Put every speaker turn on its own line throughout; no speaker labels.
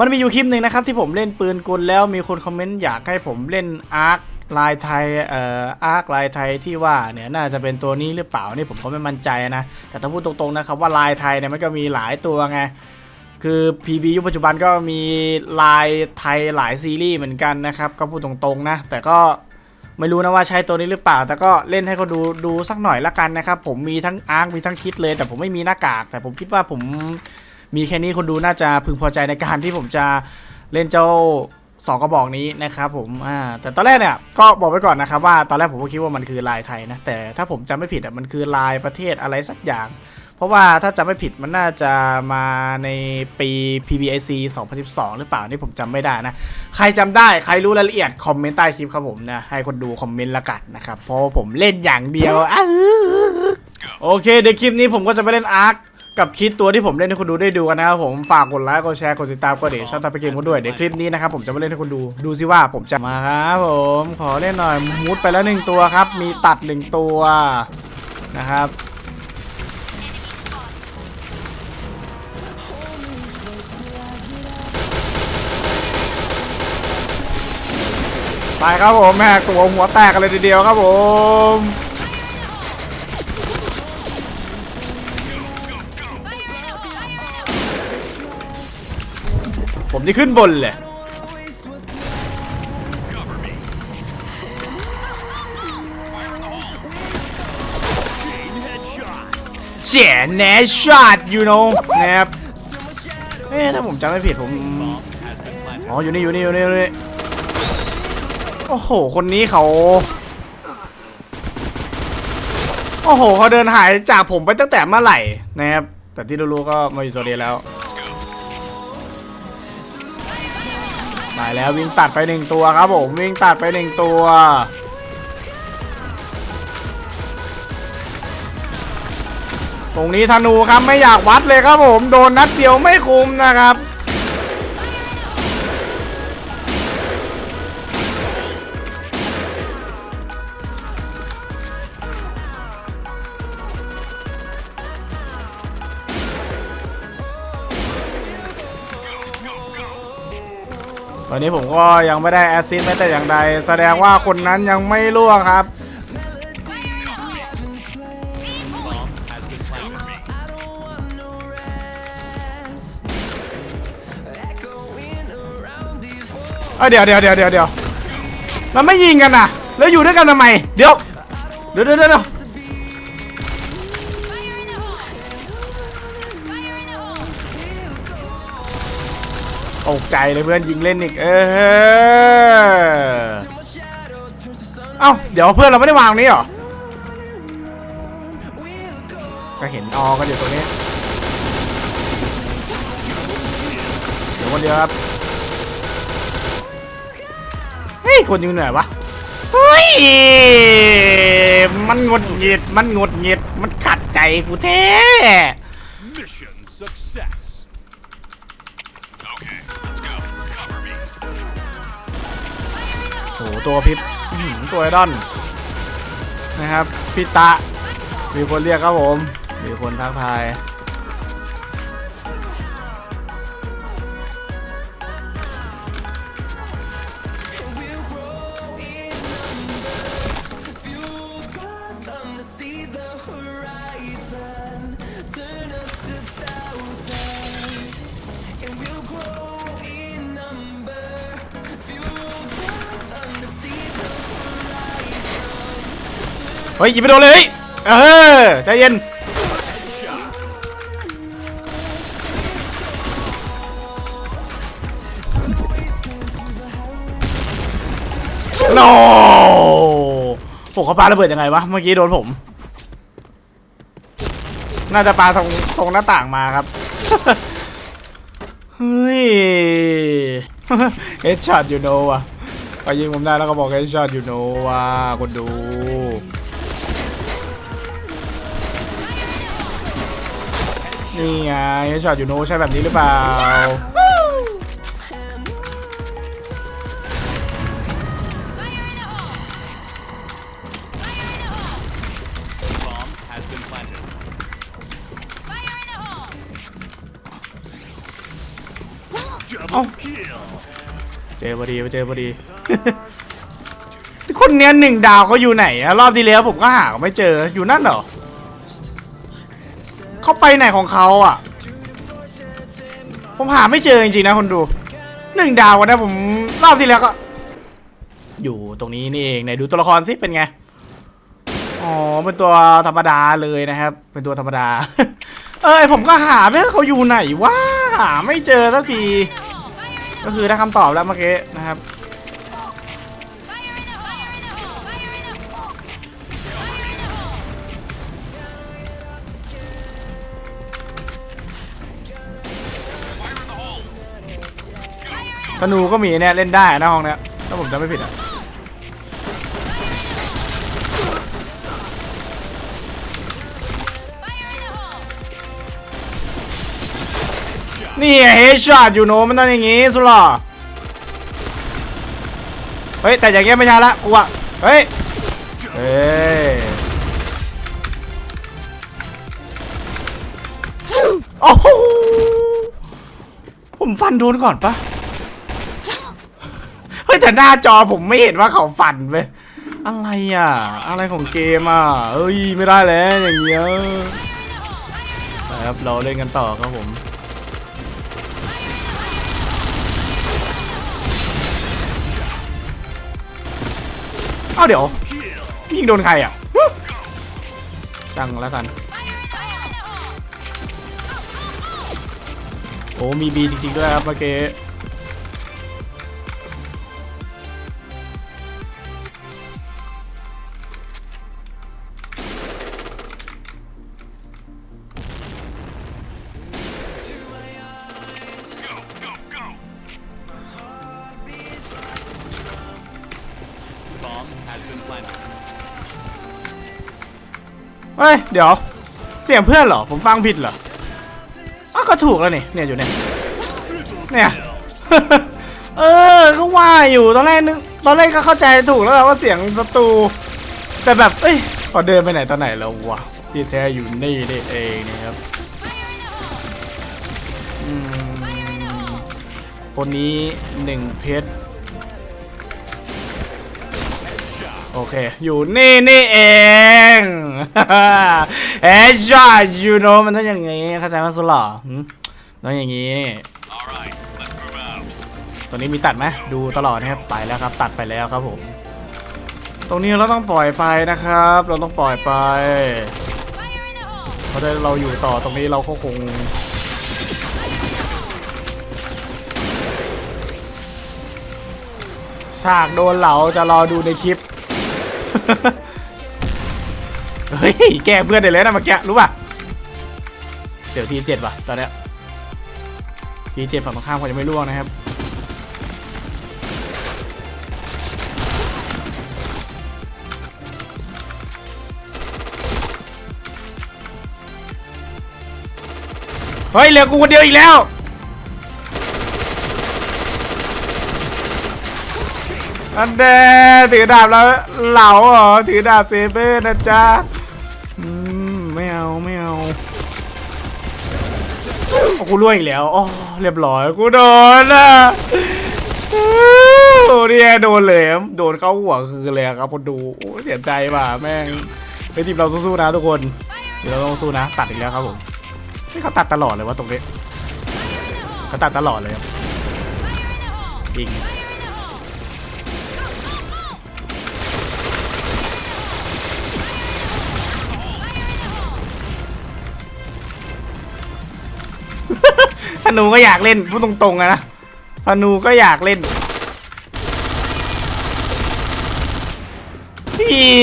มันมีอยู่คลิปหนึ่งนะครับที่ผมเล่นปืนกลแล้วมีคนคอมเมนต์อยากให้ผมเล่นอาร์คลายไทยเอ่ออาร์คลายไทยที่ว่าเนี่ยน่าจะเป็นตัวนี้หรือเปล่านี่ผมก็ไม่มั่นใจนะ แต่ถ้าพูดตรงๆนะครับว่าลายไทยเนี่ยมันก็มีหลายตัวไงคือ PB ยุคปัจจุบันก็มีลายไทยหลายซีรีส์เหมือนกันนะครับก็พูดตรงๆนะ แต่ก็ไม่รู้นะว่าใช้ตัวนี้หรือเปล่า แต่ก็เล่นให้เขาดูดูสักหน่อยละกันนะครับผมมีทั้งอาร์คมีทั้งคิดเลย แต่ผมไม่มีหน้ากาก แต่ผมคิดว่าผม มีแค่นี้คนดูน่าจะพึงพอใจในการที่ผมจะเล่นเจ้าสองกระบอกนี้นะครับผม อ่า แต่ตอนแรกเนี่ยก็บอกไว้ก่อนนะครับว่าตอนแรกผมก็คิดว่ามันคือลายไทยนะ แต่ถ้าผมจำไม่ผิดอะมันคือลายประเทศอะไรสักอย่าง เพราะว่าถ้าจำไม่ผิดมันน่าจะมาในปี PBIC 2012 หรือเปล่านี่ผมจำไม่ได้นะ ใครจำได้ใครรู้รายละเอียดคอมเมนต์ใต้คลิปครับผมนะ ให้คนดูคอมเมนต์ละกันนะครับ เพราะผมเล่นอย่างเดียวอ้าวโอเคเดี๋ยวคลิปนี้ผมก็จะไปเล่นอาร์ค กับคิดตัวที่ผมเล่นให้คนดูได้ดูกันนะครับผมฝากกดไลค์กดแชร์กดติดตามกดเดี๋ยวชอบทำไปเกมกันด้วยเดี๋ยวคลิปนี้นะครับผมจะมาเล่นให้คนดูดูซิว่าผมจะมาครับผมขอเล่นหน่อยมุดไปแล้วหนึ่งตัวครับ มีตัดหนึ่งตัวนะครับไปครับผมแม่ตัวหัวแตกกันเลยทีเดียวครับผม นี่ขึ้นบนเลยเสียแนชช็อตยูโนนะครับเอ๊ะถ้าผมจำไม่ผิดผม อ๋อ อยู่นี่ อยู่นี่ อยู่นี่อยู่นี่โอ้โห คนนี้เขา โอ้โห เขาเดินหายจากผมไปตั้งแต่เมื่อไหร่นะครับ แต่ที่รู้ๆก็มาอยู่โซเดียแล้ว มาแล้ววิ่งตัดไปหนึ่งตัวครับผมวิ่งตัดไปหนึ่งตัวตรงนี้ธนูครับไม่อยากวัดเลยครับผมโดนนัดเดียวไม่คุ้มนะครับ อนนี้ผมก็ยังไม่ได้แอสซิสแม้แต่อย่างใด แสดงว่าคนนั้นยังไม่ล่วงครับเอ้ยเดี๋ยวเดี๋ยวเดี๋ยวเดี๋ยวเดี๋ยวมันไม่ยิงกันนะแล้วอยู่ด้วยกันทำไม เดี๋ยว เดี๋ยวเดี๋ยว ตกใจเลยเพื่อนยิงเล่นอีกเออเอ้าเดี๋ยวเพื่อนเราไม่ได้วางนี้หรอ ก็เห็นออกันอยู่ตรงนี้ เดี๋ยวคนเดียวครับ เฮ้ย คนอยู่ไหนวะ เฮ้ย มันงดหงิด มันงดหงิด มันขัดใจกูแท้
Mission success.
ตัวพิษตัวไอดอนนะครับพิตะมีคนเรียกครับผมมีคนทักทาย เฮ้ยยิงไปโดนเลยเออใจเย็นโนโอ้เขาปาระเบิดยังไงวะเมื่อกี้โดนผม น่าจะปาตรงตรงหน้าต่างมาครับเฮ้ยเฮดช็อตอยู่โนวะไปยิงผมได้แล้วก็บอกเฮดช็อตอยู่โนว่ะคนดู นี่ไงเฮดช็อตอยู่โนใช่แบบนี้หรือเปล่า
Bomb has been planted.
เอ้าเจอพอดีเจอพอดี คนเนี้ยหนึ่งดาวเขาอยู่ไหนอะรอบที่แล้วผมก็หาไม่เจออยู่นั่นเหรอ เขาไปไหนของเขาอะ ผมหาไม่เจอจริงๆนะคนดูหนึ่งดาวนะผมรอบที่แล้วก็ อยู่ตรงนี้นี่เองไหนดูตัวละครสิเป็นไงอ๋อเป็นตัวธรรมดาเลยนะครับ เป็นตัวธรรมดา เออผมก็หาไม่เขาอยู่ไหนวะหาไม่เจอสักที ก็คือได้คำตอบแล้วเมื่อกี้นะครับ ธนูก็มีเนี่ยเล่นได้นะห้องเนี้ยถ้าผมจำไม่ผิดอะนี่เฮช็อตอยู่โนมันต้องอย่างงี้สุดหล่อเฮ้ย แต่อย่างเงี้ยไม่ใช่ละกูอะเฮ้ยเฮ้ยโอ้โหผมฟันโดนก่อนปะ ยแต่หน้าจอผมไม่เห็นว่าเขาฟันไปอะไรอะ อะไรของเกมอะเอ้ยไม่ได้แล้วอย่างเงี้ยนะครับเราเล่นกันต่อครับผมเอ้าเดี๋ยวยิงโดนใครอะจังแล้วกัน โอ้มีบีจริงๆด้วยครับเมื่อกี้ เฮ้ย เดี๋ยว เสียงเพื่อนเหรอ ผมฟังผิดเหรออ้าวก็ถูกแล้วนี่ เนี่ยอยู่เนี่ย เนี่ย เออ ก็ว่าอยู่ ตอนแรกนึก ตอนแรกก็เข้าใจถูกแล้วว่าเสียงศัตรู แต่แบบ เอ้ยพอเดินไปไหนตอนไหนแล้ววะ ที่แท้อยู่นี่นี่เองนะครับอืมคนนี้หนึ่งเพชร โอเค อยู่นี่นี่เองเอชายูโนมันต้องอย่างงี้เข้าใจไหมสุดหล่อต้องอย่างงี้ตัวนี้มีตัดไหมดูตลอดนะครับไปแล้วครับ ตัดไปแล้วครับผม ตรงนี้เราต้องปล่อยไปนะครับ เราต้องปล่อยไปเพราะถ้าเราอยู่ต่อตรงนี้เราก็คงฉากโดนเหลาจะรอดูในคลิป เฮ้ย แกเพื่อนได้เลยนะเมื่อกี้รู้ป่ะ เดี๋ยวทีเจ็ดว่ะตอนเนี้ยทีเจ็ดฝั่งตรงข้ามเขาจะไม่ร่วงนะครับเฮ้ยเหลือกูคนเดียวอีกแล้ว อันเดถือดาบแล้วเหลาเหรอถือดาบเซเบอร์นะจ๊ะไม่เอาไม่เอาโอ้กูล่วงอีกแล้วอ๋อเรียบร้อยกูโดนอะโอ้เนี่ยโดนเลยโดนเข้าหัวคือเลยครับคนดูโอ้เสียใจว่ะแม่งเฮ้ยทีมเราสู้ๆนะทุกคนเดี๋ยวเราต้องสู้นะ ตัดอีกแล้วครับผมนี่เขาตัดตลอดเลยวะตรงนี้เขาตัดตลอดเลยครับจริง นูก็อยากเล่นพูดตรงๆอะนะธนูก็อยากเล่นพี่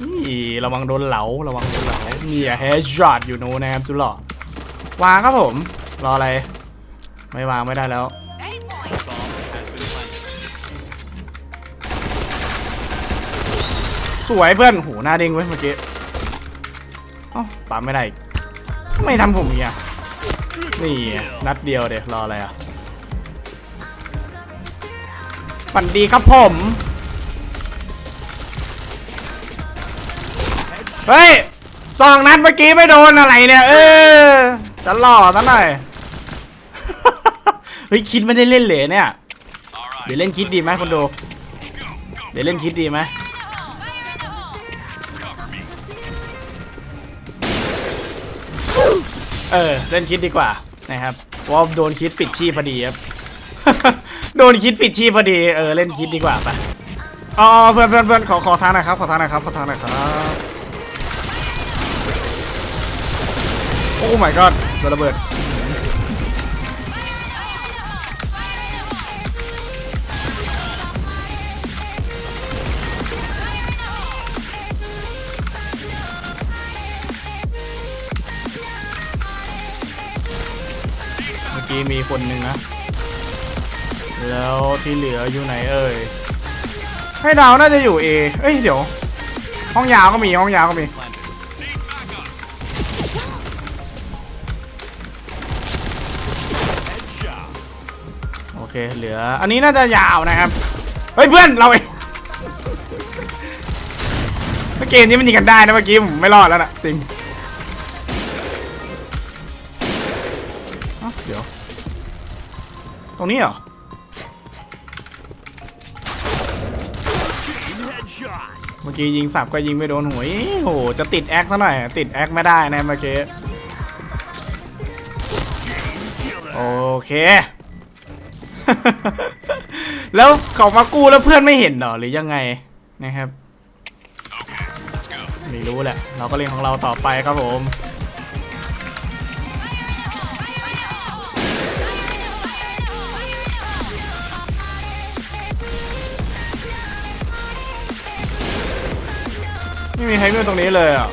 นี่ระวังโดนเหลาระวังโดนเหลานี่อะแฮชช็อตอยู่โน้นะครับสุดหล่อวางครับผม รออะไร ไม่วางไม่ได้แล้วสวยเพื่อนโหหน้าเด้งไว้ยเมื่อกี้ เอ้าปั๊มไม่ได้ ไม่ทำผมอีกอะ นี่นัดเดียวเดี๋ยวรออะไรอะฝันดีครับผม เฮ้ยสองนัดเมื่อกี้ไม่โดนอะไรเนี่ย เออจะหล่อซะหน่อย เฮ้ย คิดไม่ได้เล่นเลยเนี่ย เดี๋ยวเล่นคิดดีไหมคนดู เดี๋ยวเล่นคิดดีไหมเออ เล่นคิดดีกว่า นะครับว่าโดนคิดปิดชีพพอดีครับ โดนคิดปิดชีพพอดี เออเล่นคิดดีกว่าปะอ๋อเพื่อนเพื่อนเพื่อนขอขอทางหนะครับขอทางหนะครับขอทางหนะครับโอ้ my god โดนระเบิด กี้มีคนหนึ่งนะ แล้วที่เหลืออยู่ไหนเอ่ย ให้ดาวน่าจะอยู่เอเอ้ยเดี๋ยว ห้องยาวก็มีห้องยาวก็มีโอเคเหลือ อันนี้น่าจะยาวนะครับ เฮ้ยเพื่อนเราเองเมเกมนี้มันยิงกันได้นะเมื่อกี้ผมไม่รอดแล้วนะจริง รงนี้เหรอ เมื่อกี้ยิงสับก็ยิงไม่โดนหัวอี๋โห จะติดแอคซะหน่อย ติดแอคไม่ได้นะเมื่อกี้ โอเค แล้วเขามากู้แล้วเพื่อนไม่เห็นเหรอ หรือยังไงนะครับ ไม่รู้แหละ เราก็เล่นของเราต่อไปครับผม ไม่มีใครเมื่อตรงนี้เลยอะ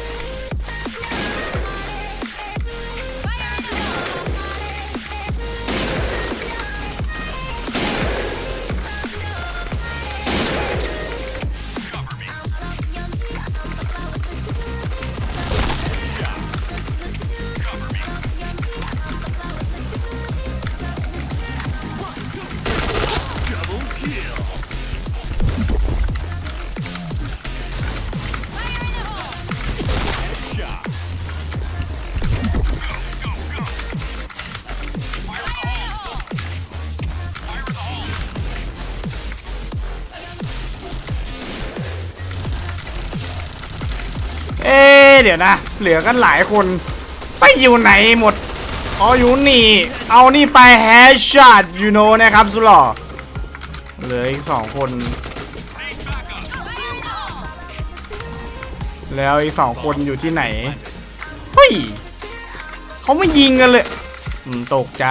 เดี๋ยวนะ เหลือกันหลายคน ไปอยู่ไหนหมด อ๋ออยู่นี่ เอานี่ไปแฮชช็อตยูโนนะครับสุหล่อเหลืออีกสองคน แล้วอีกสองคนอยู่ที่ไหน เฮ้ยเขาไม่ยิงกันเลยตกใจ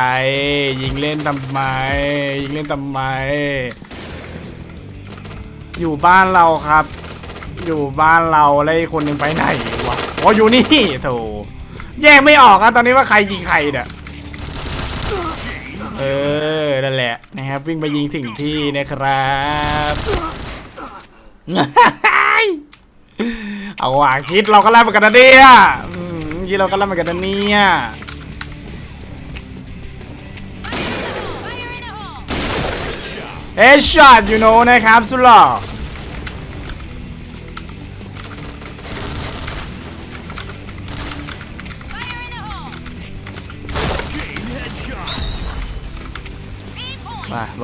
ยิงเล่นทำไม ยิงเล่นทำไม อยู่บ้านเราครับ อยู่บ้านเราแล้วอีกคนหนึ่งไปไหนวะอ๋ออยู่นี่โถแยกไม่ออกอะตอนนี้ว่าใครยิงใครเนี่ยเออนั่นแหละนะครับวิ่งไปยิงถึงที่นะครับเอาว่ะคิดเราก็ไล่นเหมือนกันนะเนี่ยอืมคิดเราก็ไล่นเหมือนกันนะเนี่ยเอชช็อตยูโนนะครับสุดหล่อ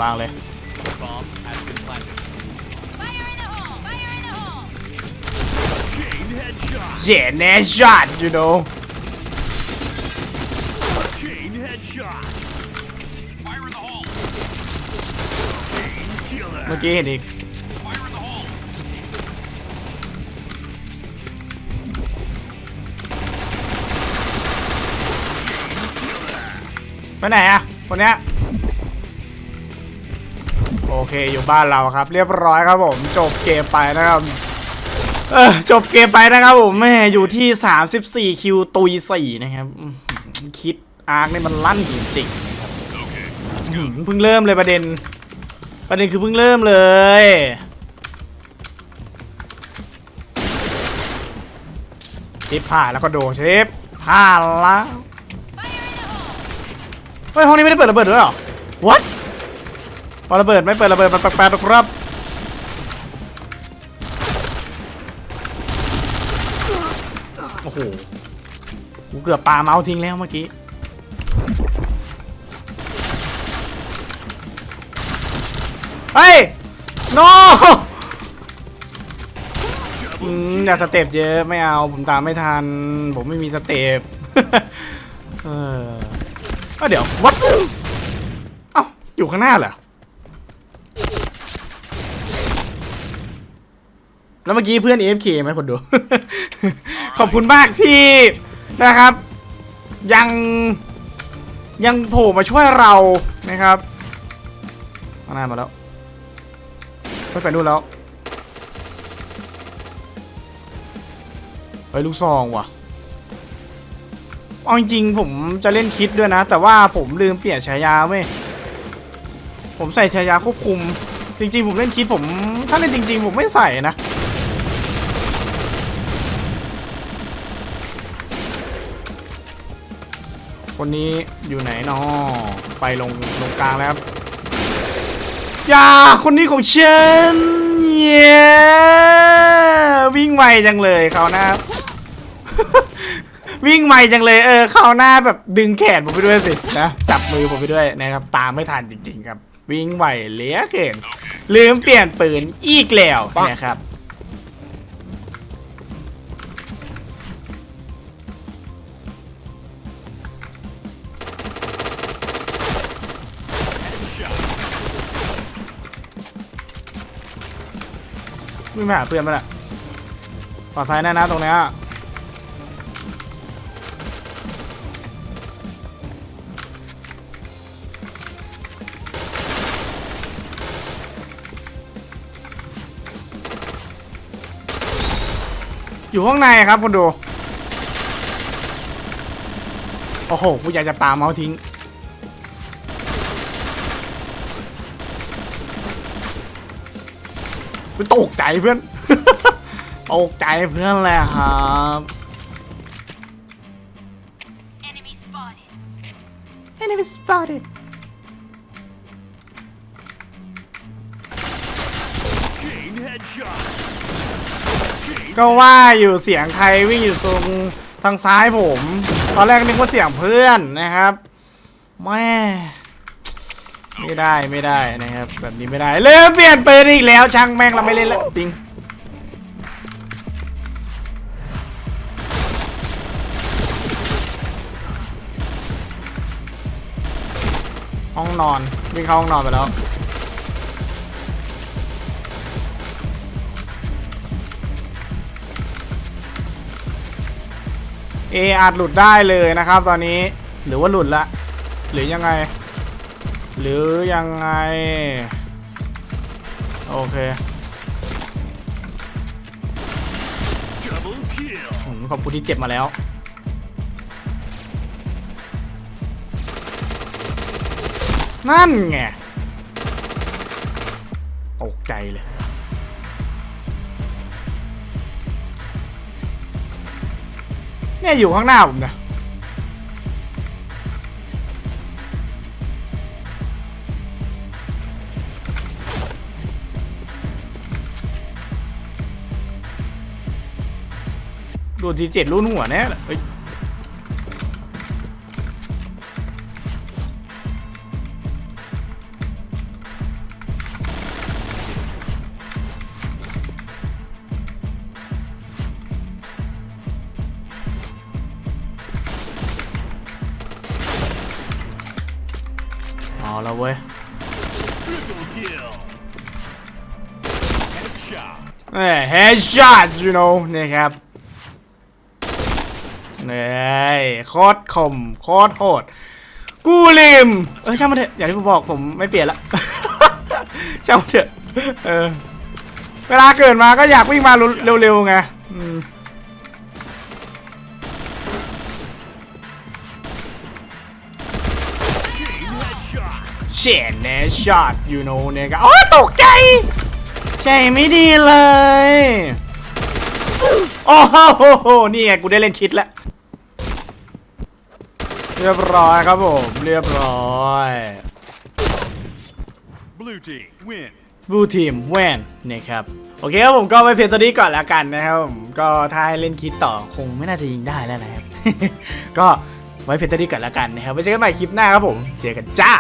วางเลย
Bomb has been planted. Chain headshot.
เจนเอชช็อตยูโน
Chain headshot. Fire in the hole. Chain killer.
เมื่อกี้เห็นอีก
Fire in the hole.
ไปไหนอะคนเนี้ย โอเคอยู่บ้านเราครับ เรียบร้อยครับผม จบเกมไปนะครับเออจบเกมไปนะครับผมแม่อยู่ที่ 34 คิวตุย4นะครับคิดอาร์คนี่มันลั่นจริงๆนะครับเพิ่งเริ่มเลยประเด็น ประเด็นคือเพิ่งเริ่มเลยเทปผ่าแล้วก็โดดเทปผ่านแล้วเฮ้ยห้องนี้ไม่ได้เปิดระเบิดด้วยหรอ what พอระเบิดไม่เปิดระเบิดมันแปลกๆนะครับโอ้โหกูเกือบปาเมาส์ทิ้งแล้วเมื่อกี้เฮ้ย no อืมอย่าสเต็ปเยอะไม่เอาผมตามไม่ทัน ผมไม่มีสเต็ปเออเอ้าเดี๋ยววัดเอ้าอยู่ข้างหน้าเหรอ แล้วเมื่อกี้เพื่อน AFK ไหมคนดู ขอบคุณมากที่นะครับ ยังยังโผล่มาช่วยเรานะครับข้างหน้ามาแล้วไม่ไปนู่นแล้วเฮ้ยลูกซองว่ะเอาจริงๆผมจะเล่นคิดด้วยนะ แต่ว่าผมลืมเปลี่ยนฉายาเว้ยผมใส่ฉายาควบคุม จริง ๆ ผมเล่นคิดผม ถ้าเล่นจริง ๆ ผมไม่ใส่นะ คนนี้อยู่ไหนนอไปลงลงกลางแล้วครับอย่าคนนี้ของฉันเย้วิ่งไวจังเลยเขาหน้า วิ่งไวจังเลยเออเขาหน้าแบบดึงแขนผมไปด้วยสินะจับมือผมไปด้วยนะครับ ตามไม่ทันจริงๆครับ วิ่งไวเหลือเกินลืมเปลี่ยนปืนอีกแล้วนะครับ วิ่งไปหาเพื่อนมาละปลอดภัยแน่นะตรงเนี้ยอยู่ข้างในครับคุณดู โอ้โห กูอยากจะปาเมาส์ทิ้ง ไปตกใจเพื่อน ตกใจเพื่อนเลยครับ
Enemy spotted.
enemy spotted
Chain headshot. Chain
ก็ว่าอยู่เสียงใครวิ่งอยู่ตรงทางซ้ายผม ตอนแรกนึกว่าเสียงเพื่อนนะครับ แม่ ไม่ได้ไม่ได้นะครับแบบนี้ไม่ได้เริ่มเปลี่ยนปืนอีกแล้วช่างแม่งเราไม่เล่นแล้วจริงห้องนอนวิ่งเข้าห้องนอนไปแล้วเออาจหลุดได้เลยนะครับ ตอนนี้หรือว่าหลุดละหรือยังไง หรือยังไง โอเค
double kill.
อืมขอบคุณที่เจ็บมาแล้วนั่นไงตกใจเลย เนี่ยอยู่ข้างหน้าผมนะ โดนทีเจ็ดรุ่นหัวแน่เลยเฮ้ยเอาละเว้ย
Triple kill. Headshot.
เอ้ย headshot you know นี่ครับ เนี่ยโคตรคมโคตรโหด กูลืม เออช่างมันเถอะ อย่างที่ผมบอกผมไม่เปลี่ยนละ ช่างมันเถอะ เออ เวลาเกิดมาก็อยากวิ่งมาเร็วๆไงเฉียนเนช็อตยูโนเนี่ยก็โอ้ตกใจ ใจไม่ดีเลย โอ้โห นี่ไงกูได้เล่นคิดแล้ว เรียบร้อยครับผม เรียบร้อย
Blue team win.
บูทีมแวนนะครับ โอเคครับผมก็ไปเพียงตัวนี้ก่อนแล้วกันนะครับผมก็ถ้าให้เล่นคิดต่อคงไม่น่าจะยิงได้แล้วนะครับ ก็ไว้เพียงตัวนี้ก่อนแล้วกันนะครับไว้เจอกันใหม่คลิปหน้าครับผม เจอกันจ้า